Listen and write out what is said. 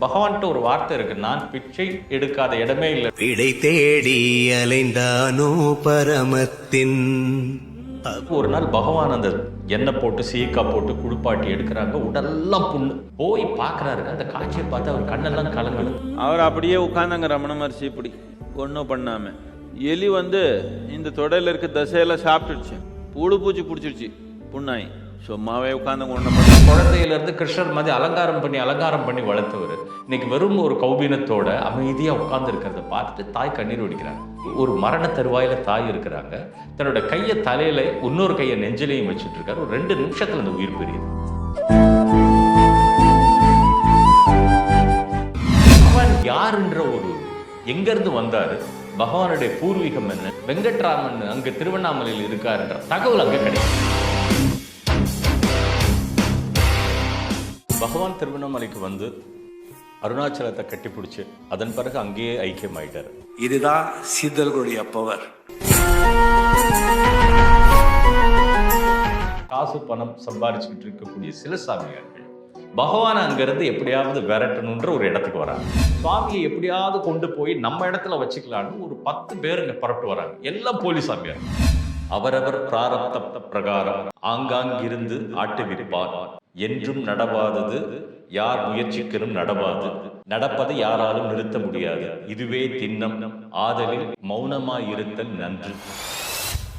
பகவான்கிட்ட ஒரு வார்த்தை இருக்கு நான் பிச்சை எடுக்காத இடமே இல்லை. விடை தேடி அலைந்தானோ பரமத்தின். ஒரு நாள் பகவான் அந்த எண்ணெய் போட்டு சீக்காய் போட்டு குளிப்பாட்டி எடுக்கிறாங்க. உடல்லாம் புண்ணு. போய் பார்க்கறாரு. அந்த காட்சியை பார்த்து அவர் கண்ணெல்லாம் கலங்குது அவர் அப்படியே உட்காந்தாங்க ரமண மகர்ஷி இப்படி. ஒன்றும் பண்ணாம. எலி வந்து இந்த தொடையில இருக்க தசையெல்லாம் சாப்பிட்டுடுச்சு புழு பூச்சி பிடிச்சிருச்சு. புண்ணாய். சும்மாவே உட்காந்து கொண்டு பண்ண குழந்தையிலேருந்து கிருஷ்ணர் மாதிரி அலங்காரம் பண்ணி அலங்காரம் பண்ணி வளர்த்தவர். இன்னைக்கு வெறும் ஒரு கௌபீனத்தோட அமைதியாக உட்கார்ந்து இருக்கிறத பார்த்துட்டு தாய் கண்ணீர் ஒடிக்கிறாங்க ஒரு மரண தருவாயில தாய் இருக்கிறாங்க. தன்னோட கையை தலையில இன்னொரு கையை நெஞ்சிலையும் வச்சுட்டு இருக்காரு. ஒரு ரெண்டு நிமிஷத்துல அந்த உயிர் பிரியுது. அவன் யாருன்ற ஒரு எங்கேருந்து வந்தார்? வந்தாரு பகவானுடைய பூர்வீகம் என்ன? வெங்கட்ராமன் அங்கே திருவண்ணாமலையில் இருக்காருன்ற தகவல் அங்கே கிடைக்கும் பகவான் திருவண்ணாமலைக்கு வந்து அருணாச்சலத்தை கட்டிப்பிடிச்சு அதன் பிறகு அங்கேயே ஐக்கியமாயிட்டாரு. இதுதான் சித்தர்களுடைய பவர் காசு பணம் சம்பாரிச்சுக்கிட்டு இருக்கக்கூடிய சில சாமியார்கள் பகவானை அங்கிருந்து எப்படியாவது விரட்டணுன்ற ஒரு இடத்துக்கு வராங்க. சுவாமியை எப்படியாவது கொண்டு போய் நம்ம இடத்துல வச்சுக்கலான்னு ஒரு பத்து பேர் இங்க புறப்பட்டு வராங்க. எல்லாம் போலீஸ் சாமியார். அவரவர் பிராரப்த பிரகாரம் ஆங்காங்கிருந்து ஆட்டு விற்பார் என்றும் நடவாதது யார் முயற்சிக்கலும் நடவாது. நடப்பதை யாராலும் நிறுத்த முடியாது. இதுவே திண்ணம். ஆதலில் மௌனமாயிருத்தல் நன்று.